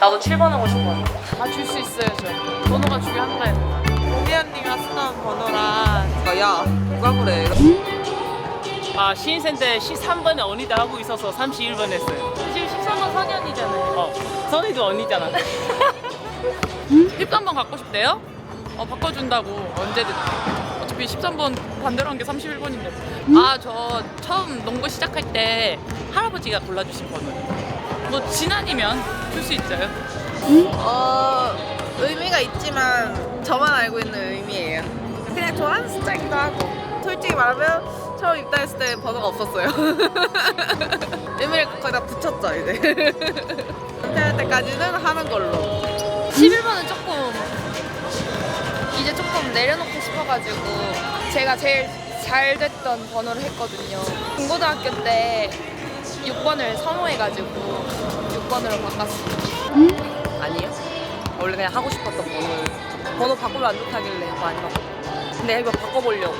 나도 7번 하고 싶어. 아줄수 있어요 저 번호가 중요한가요? 우리 언니가 쓰던 번호랑 야 누가 그래 아, 신인생 때 13번에 언니다 하고 있어서 31번 했어요. 지금 13번 선현이잖아요 어, 선이도 언니잖아. 13번 갖고 싶대요? 어 바꿔준다고 언제든 어차피 13번 반대로 한 게 31번인데 아 저 처음 농구 시작할 때 할아버지가 골라주신 번호 뭐 지난이면 줄 수 있어요? 어 의미가 있지만 저만 알고 있는 의미예요. 그냥 좋아하는 숫자기도 하고. 솔직히 말하면 처음 입단했을 때 번호가 없었어요. 의미를 거의 다 붙였죠 이제. 은퇴할 때까지는 하는 걸로. 11번은 조금 이제 조금 내려놓고 싶어가지고 제가 제일 잘 됐던 번호를 했거든요. 중고등학교 때 6번을 선호해가지고 6번으로 바꿨어요. 아니요 원래 그냥 하고 싶었던 번호 번호 바꾸면 안 좋다길래 많이 바꿨 근데 이거 바꿔보려고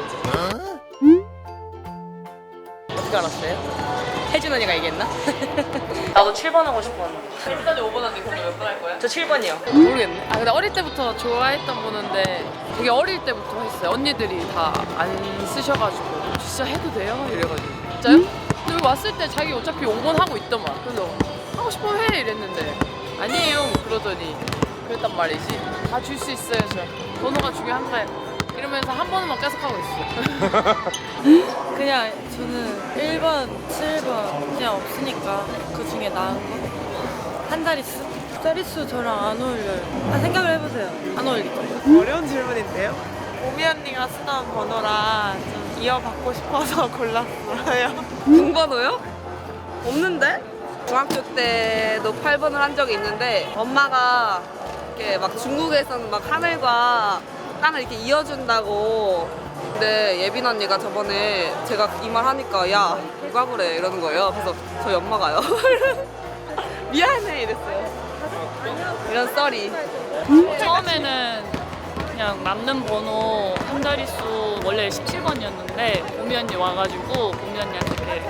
어떻게 알았어요? 혜진 언니가 얘기했나? 나도 7번 하고 싶어. 1번에 5번 언니 그럼 몇번 할 거야? 저 7번이요. 모르겠네 아 근데 어릴 때부터 좋아했던 번호인데 되게 어릴 때부터 했어요 언니들이 다 안 쓰셔가지고 진짜 해도 돼요? 이래가지고 진짜요? 근데 여기 왔을 때 자기 어차피 5번 하고 있더만 그래서 하고 싶으면 해 이랬는데 아니에요 그러더니 그랬단 말이지 다 줄 수 있어요 저 번호가 중요한가요? 이러면서 한 번만 계속 하고 있어요 그냥 저는 1번, 7번 그냥 없으니까 그 중에 나은 거. 한 자릿수? 자릿수 저랑 안 어울려요. 아, 생각을 해보세요. 안 어울리죠? 어려운 질문인데요? 오미 언니가 쓰던 번호랑 좀 이어받고 싶어서 골랐어요. 등번호요? 없는데? 중학교 때도 8번을 한 적이 있는데 엄마가 이렇게 막 중국에서는 막 하늘과 땅을 이렇게 이어준다고. 근데 예빈 언니가 저번에 제가 이 말 하니까 야 누가 그래? 이러는 거예요. 그래서 저희 엄마가요. 미안해! 이랬어요. 이런 썰이. 처음에는 그냥 남는 번호 한 자릿수 원래 17번이었는데 보미 언니 와가지고 언니한테 이렇게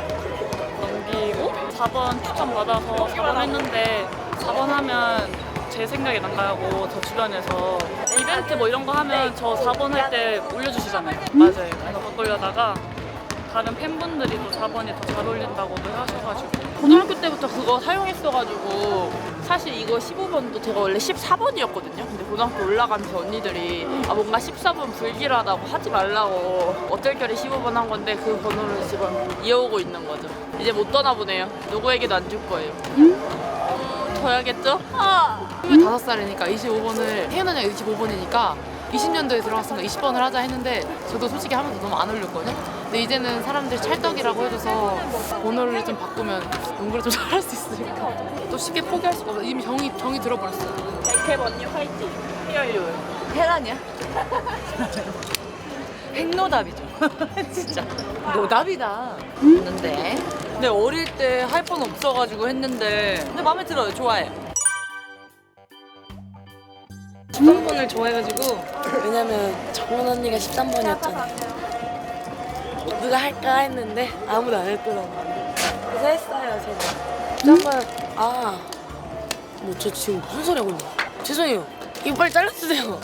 넘기고 4번 추천 받아서 4번 했는데 4번 하면 제 생각이 난가하고 저 주변에서 이벤트 뭐 이런 거 하면 저 4번 할 때 올려주시잖아요. 맞아요. 그래서 바꾸려다가 다른 팬분들이 또 4번이 더 잘 어울린다고도 하셔가지고 고등학교 때부터 그거 사용했어가지고 사실 이거 15번도 제가 원래 14번이었거든요. 근데 고등학교 올라가면서 언니들이 아 뭔가 14번 불길하다고 하지 말라고 어쩔결에 15번 한 건데 그 번호를 지금 이어오고 있는 거죠. 이제 못 떠나보네요. 누구에게도 안 줄 거예요. 음, 둬야겠죠? 아. 25살이니까 25번을 혜연 언니가 25번이니까 20년도에 들어갔으니까 20번을 하자 했는데 저도 솔직히 하면서 너무 안 어울렸거든요 근데 이제는 사람들이 찰떡이라고 해줘서 번호를 좀 바꾸면 농구를 좀 잘할 수 있으니까 또 쉽게 포기할 수가 없어. 이미 정이, 정이 들어버렸어요. 백캡 언니 화이팅. 헤어리올. 테란이야? 핵노답이죠. 진짜. 노답이다. 있는데 근데 어릴 때할번 없어가지고 했는데 근데 마음에 들어요. 좋아해요 13번을 좋아해가지고 왜냐면 정원 언니가 13번이었잖아요. 누가 할까 했는데 아무도 안 했더라고요. 그래서 했어요, 제가. 13번, 아. 뭐, 저 지금 무슨 소리 하고 있나? 죄송해요. 이거 빨리 잘라주세요.